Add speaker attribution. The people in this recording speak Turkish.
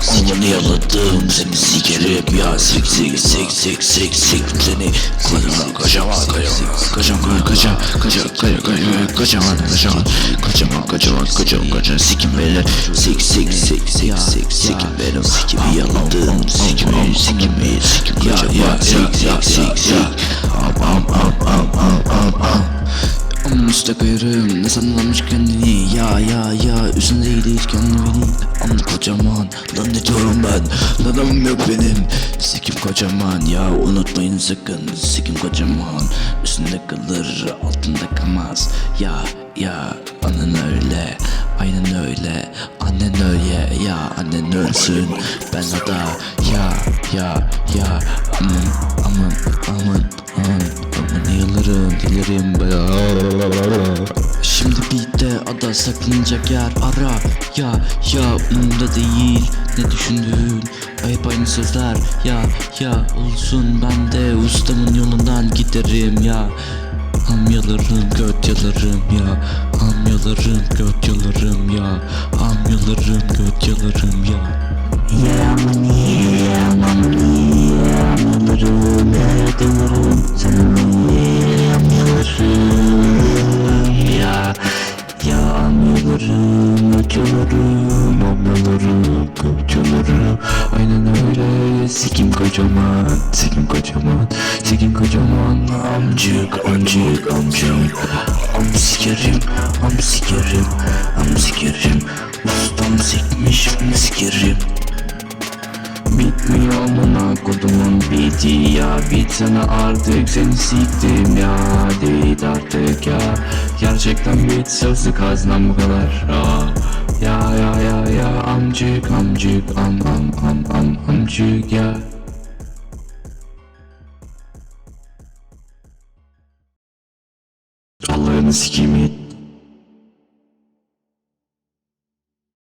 Speaker 1: Seni yaladım seni sikerim ya Sik sik sik sik sik sik seni Kocaman kocaman kocaman Kocaman kocaman kocaman kocaman Kocaman kocaman Kocaman kocaman kocaman kocaman Sikim beni Sik sik sik sik sik Sikim benim Sikimi yaladım Sikimi sikimi Sikim ya sik sik sik sik Am am am am am am am Müstakırım ne sanılmış kendini? Ya ya ya üstündeydi hiç kendi beni. Am kocaman lan ne diyorum ben? Lanım yok benim. Sikim kocaman ya unutmayın sakın. Sikim kocaman üstünde kalır altında kalmaz. Ya ya annen öyle Aynen öyle annen öyle. Ya annen ölsün Ben o ya ya ya aman aman bir de ada saklanacak yer ara. Ya ya umurumda değil. Ne düşündüğün? Ayıp aynı sözler. Ya ya olsun. Ben de ustamın yolundan giderim. Ya Hamyalarım göt yalarım ya Hamyalarım göt yalarım ya Hamyalarım göt yalarım ya. Yeah yalarım Hamyalarım, göt yalarım Aynen öyle Sikim kocaman, sikim kocaman Sikim kocaman Amcık, amcık, amcık Am sikerim, am sikerim Am sikerim Bitmiyor amına kodumun. Biti ya Bitsene artık. Seni siktim ya Değil artık ya. Gerçekten bit sözlü kaznam bu kadar. Ah. Ya ya ya ya. Amcık amcık am am am am amcık ya. Allah'ını sikeyim